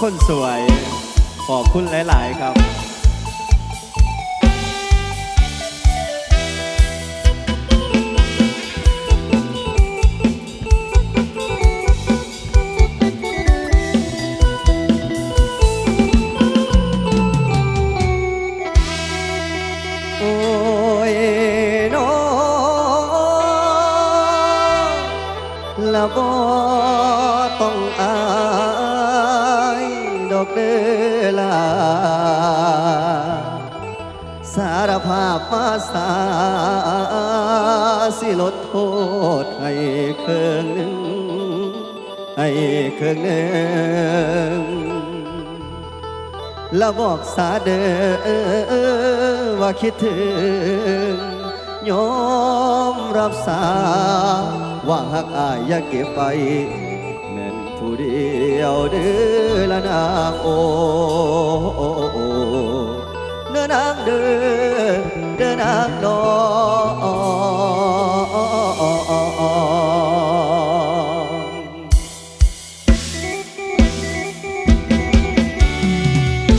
คนสวย ขอบคุณหลาย ๆ ครับโอ้ยนละบ่ต้อ กเด้อลาสารภาพมาสาสิลดโทษให้เครื่องหนึ่งให้เครื่องหนึ่งแล้วบอกสาเด้อว่าคิดถึงยอมรับสาว่าหักอายอย่าเก็บไป ผู้เดียวเด้อละนางโอเด้อนางเด้อเด้อนางดอง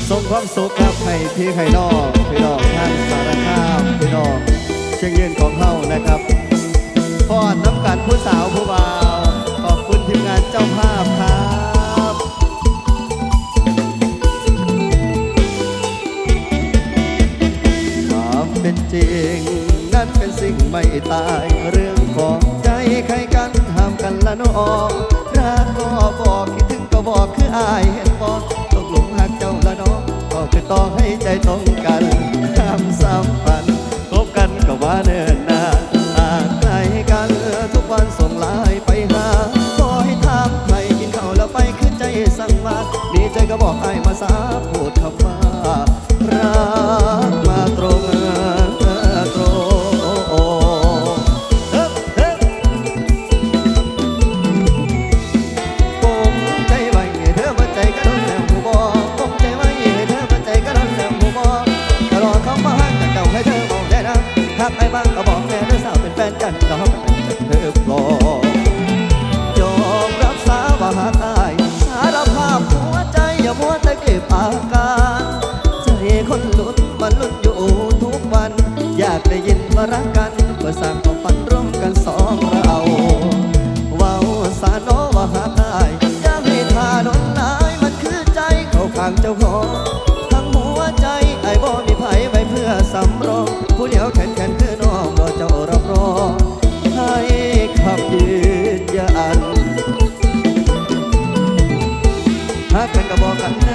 ส่งความสุขครับให้พี่ให้น้องพี่น้องทางสารคามพี่น้องเชียงยืนของเฮานะครับพอดน้ำกันผู้สาวผู้บ่าว จ้าภาพครับความเป็นจริง นั้นเป็นสิ่งไม่ตายเรื่องของใจใครกันห้ามกันละน้องรักก็บอกคิดถึงก็บอกคืออายเห็นบอกตกหลุมหักเจ้าละน้องก็คือต้องให้ใจตรงกัน ถ้าเป็นก็บอกกัน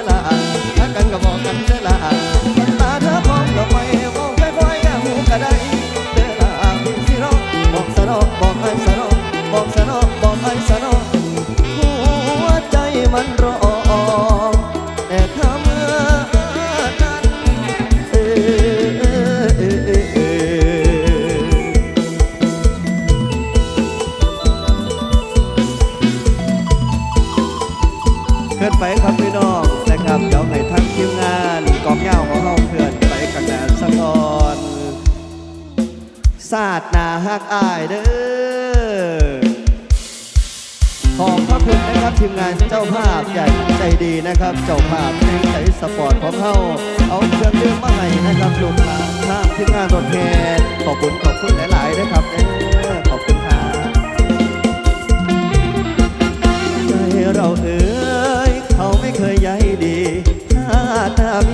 ศาสตร์นาฮักอายเด้อขอบพระคุณนะครับทีมงานเจ้าภาพใหญ่ใจดีนะครับ เจ้าภาพเพลงใจสปอร์ตของเขาเอาเครื่องดื่มมาให้นะครับลูกหลานทางทีมงานรถแห่ขอบคุณขอบคุณหลายๆนะครับเด้อขอบคุณครับใจเราเอ๋ยเขาไม่เคยใยดีถ้าตามี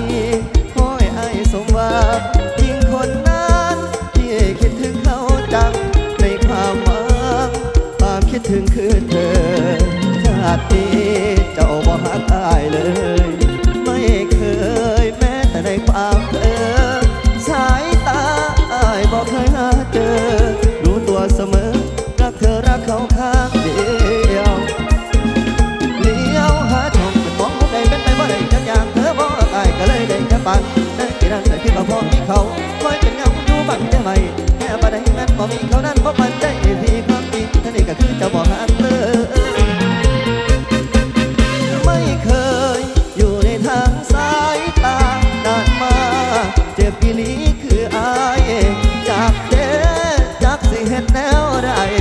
ถึงคือเธอชาตินี้เจ้าบ่หัก ahora es.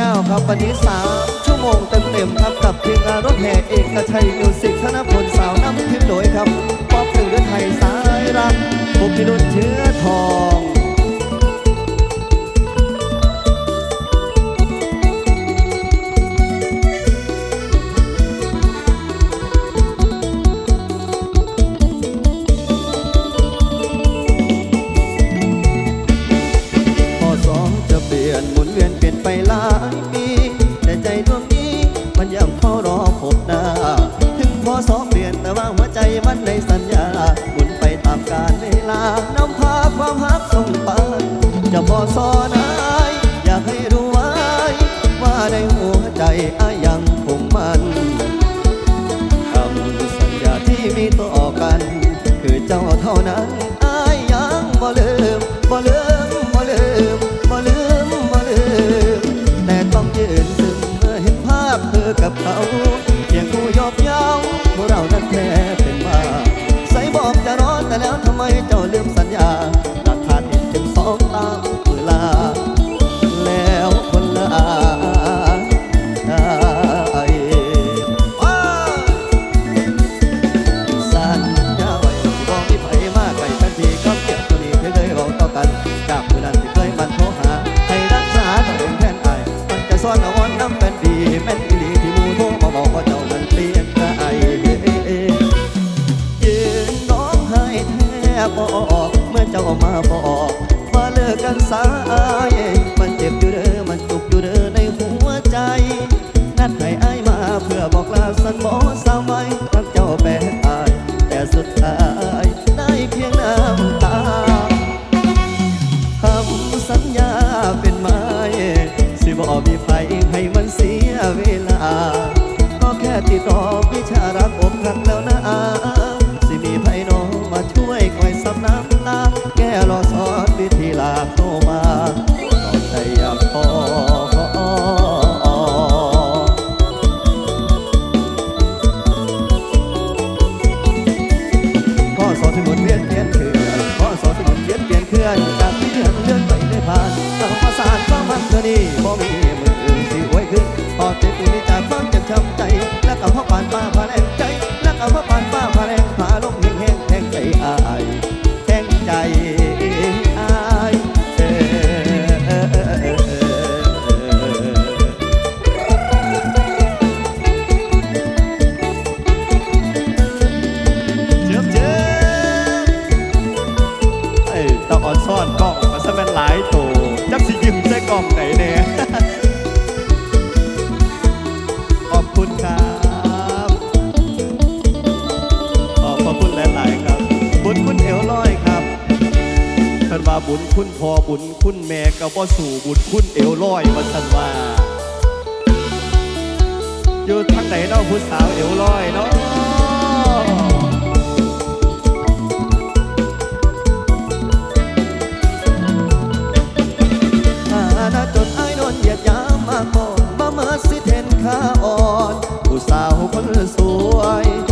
ยาวๆครับวันนี้สามชั่วโมงเต็มๆครับกับทีมงานรถแห่เอกชัยมิวสิกธนพลสาวน้ำทิพย์โดยครับป๊อปหนึ่งด้วยไทยสายรักผมพิรุณเชื้อทอง มเฝ้ารอขบหน้า ถึงพอสอบเปลี่ยนแต่ว่าหัวใจมันในสัญญาหมุนไปตามกาลเวลานำพาความฮักส่งไปจะพอสอนายอยากให้รู้ไว้ว่าในหัวใจอายังคงมันคำสัญญาที่มีต่อกัน คือเจ้าเท่านั้น เวลา อกลาสันบ่สาวไว้รักเจ้าแปล พอเจ็บอุ่นใจฟังเจ็บช้ำใจ แล้วกับพ่อปานมาพาแรงใจ แล้วกับพ่อปานมาาบุญคุณพ่อบุญคุณแม่ก็บ่สู่บุญคุณเอวลอยมาทันว่า อยู่ทางไหนน้องผู้สาวเอวลอยเนาะจนไอ้นอนหยีดยามมาก่อนมามาสิเทนข้าอ่อน ผู้สาวคนสวย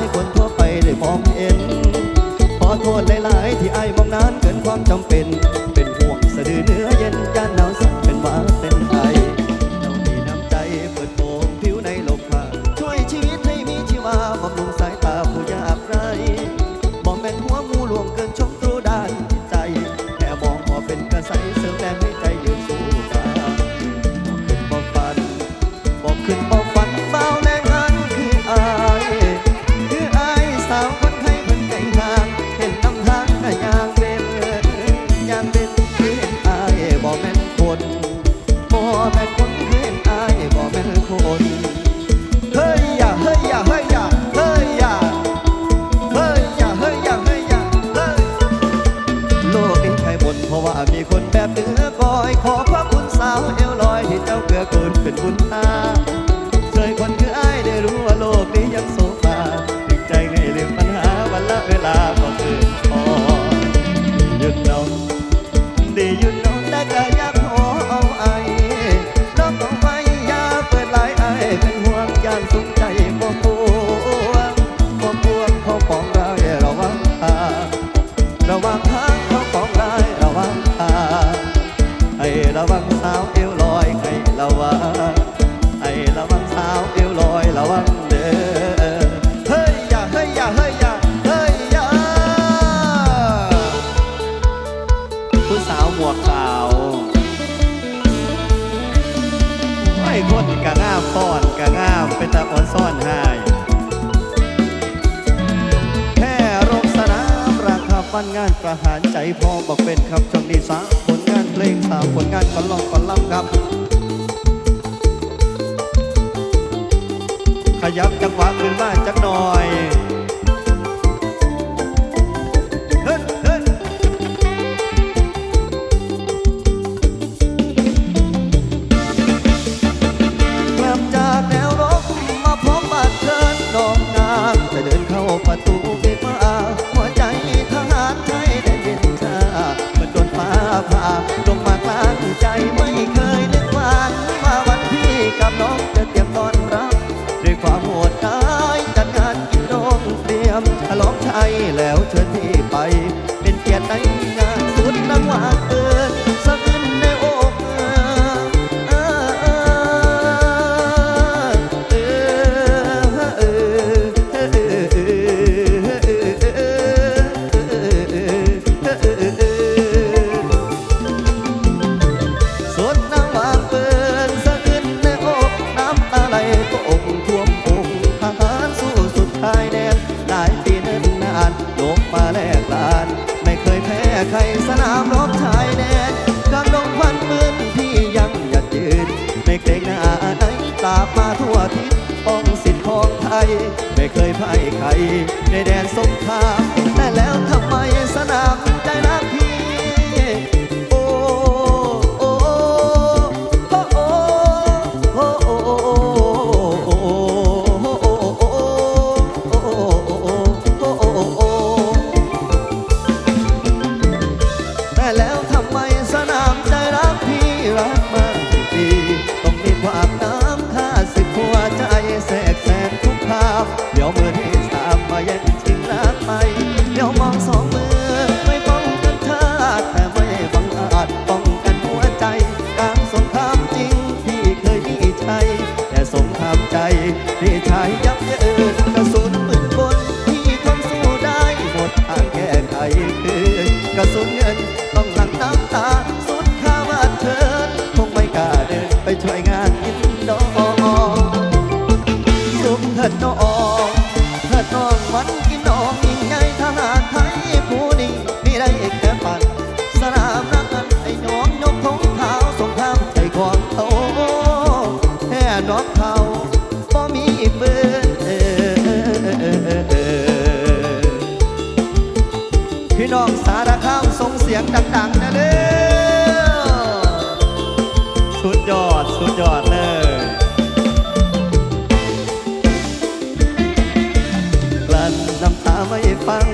ให้คนทั่วไปได้มองเห็นขอโทษหลาย ๆ ที่ไอ้มองนานเกินความจำเป็น เป็นห่วงสะดือเนื้อเย็นย่านหนาว come con านประหารใจพอบอกเป็นครับช่วงนี้สาผลงานเพลงสาผลงานกอลองกอลัมครับ ขยับจังหวะขึ้นมาจักหน่อย ภาพตรง ในแดนสงครามแต่แล้วทำไมสนาม น้องสารข้าวส่งเสียงดังๆนะเด้อสุดยอด สุดยอดเลยกลั้นน้ำตาไม่ฟัง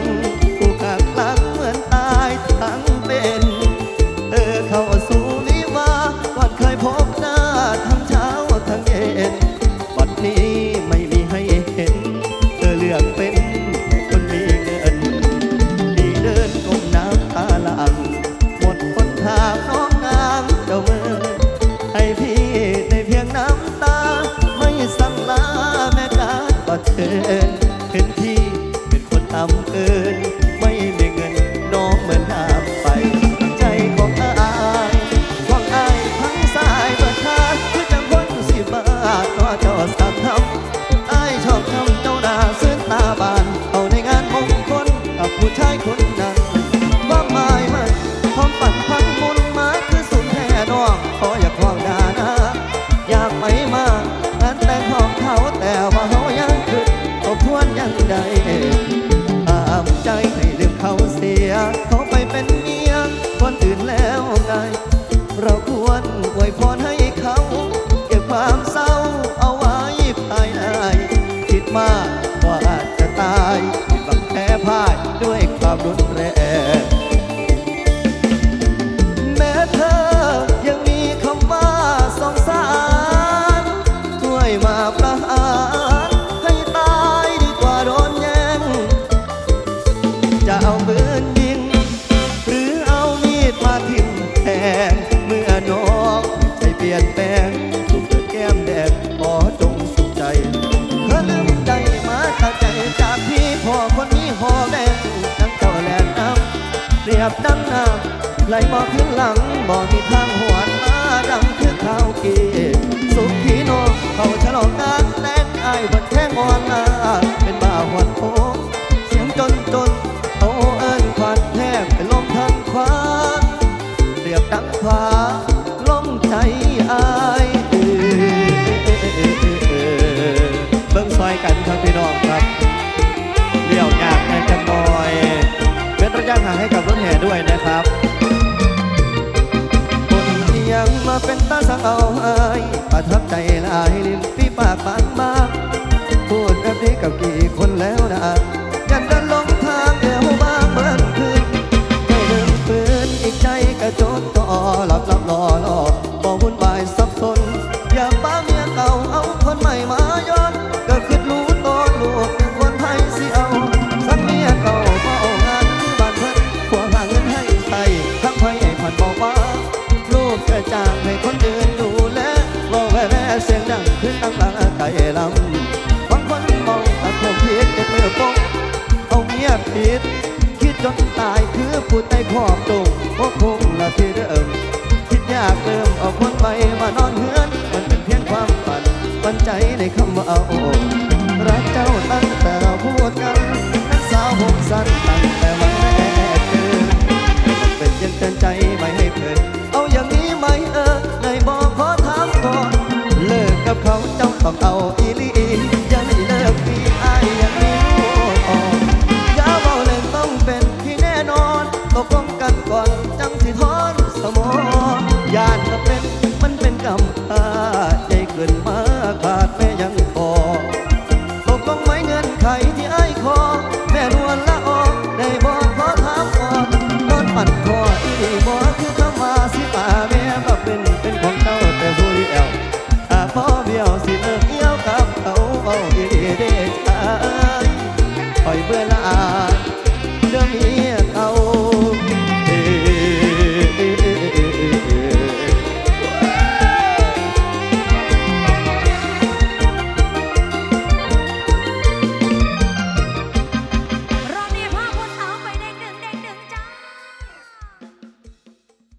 vai. ลบอกขึ้นหลังบอกมีทางหวนมาดังคือข้าวกีสุขีโนเขาฉลองงารแน่นไอ้บันแข้งอ่อนนาเป็นบ่าหวนโค้งเสียงจนจนเโาเอิญควันแทบเป็นลมทันคว้าเรียบดังควาล้มใจอายเบิ่งซอยกันครับพี่น้องครับเลี้ยวยากแทนจกันบอยเป็นระยะทางให้กับรถแห่ด้วยนะครับ เป็นตาสังเอาไอ้ประทับใจลายลิ้มที่ปากบางมาพูดแบบนี้กับกี่คนแล้วนะ พูดในขอบตรงว่คงละที่เดิมคิดยากเดิมออกคนไปมานอนเฮือน มันเป็นเพียงความฝันปันใจในคำว่าเอารักเจ้าตั้งแต่พูดกันนักสาวหมสันตัง